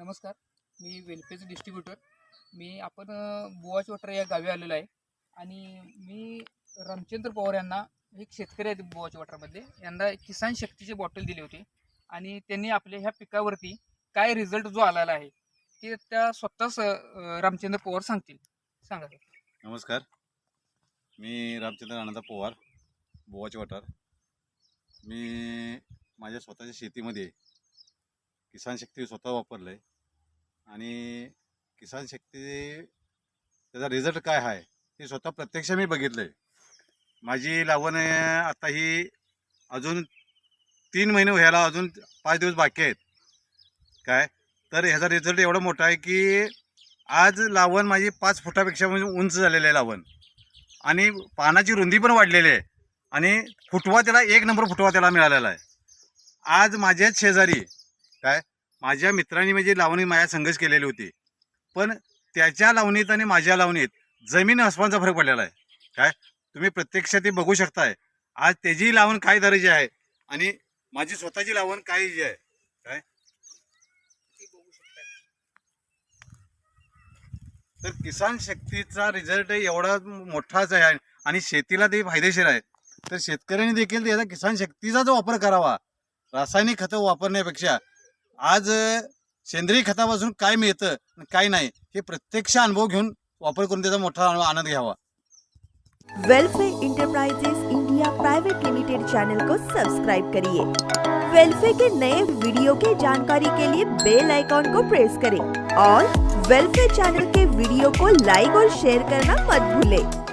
नमस्कार मी वेलफेज डिस्ट्रीब्युटर. मी आपण अ, या गावी आलेलो आहे. आणि मी रामचंद्र पवार यांना एक शेतकरी आहेत बुवाची वटरमध्ये यांना किसान शक्तीची बॉटल दिली होती. आणि त्यांनी आपल्या ह्या पिकावरती काय रिझल्ट जो आलेला आहे ते त्या स्वतःच रामचंद्र पवार सांगतील. सांगा नमस्कार. मी रामचंद्र आनंद पवार बोवाचे वाटार मी माझ्या स्वतःच्या शेतीमध्ये किसान शक्ती स्वतः वापरलं आहे आणि किसान शक्ती त्याचा रिझल्ट काय आहे हे स्वतः प्रत्यक्ष मी बघितलं आहे माझी लावण आता ही अजून तीन महिने व्हायला अजून पाच दिवस बाकी आहेत. काय? तर ह्याचा रिझल्ट एवढा मोठा आहे की आज लावण माझी पाच फुटापेक्षा म्हणजे उंच झालेलं आहे लावण. आणि पानाची रुंदी पण वाढलेली आहे. आणि फुटवा त्याला एक नंबर फुटवा त्याला मिळालेला आहे. आज माझ्याच शेजारी काय? माझ्या मित्रांनी म्हणजे लावणी माझ्या संघर्ष केलेली होती पण त्याच्या लावणीत आणि माझ्या लावणीत जमीन अस्मानचा फरक पडलेला आहे. काय? तुम्ही प्रत्यक्ष ते बघू शकताय. आज त्याची लावण काय दर्जाची आहे आणि माझी स्वतःची लावण काय जी आहे काय? तर किसान शक्तीचा रिझल्ट एवढा मोठाच आहे आणि शेतीला ते फायदेशीर आहे. तर शेतकऱ्यांनी देखील याचा किसान शक्तीचा जो वापर करावा. रासायनिक खतं वापरण्यापेक्षा आज सेंद्रिय खतापासून काय मिळतं आणि काय नाही हे प्रत्यक्ष अनुभव घेऊन वापर करून त्याचा मोठा आनंद घ्यावा. Welfare enterprises India private limited channel को सब्सक्राइब करिए. वेलफेयर के नए वीडियो की जानकारी के लिए बेल आइकॉन को प्रेस करें और वेलफेयर चैनल के वीडियो को लाइक और शेयर करना मत भूलें।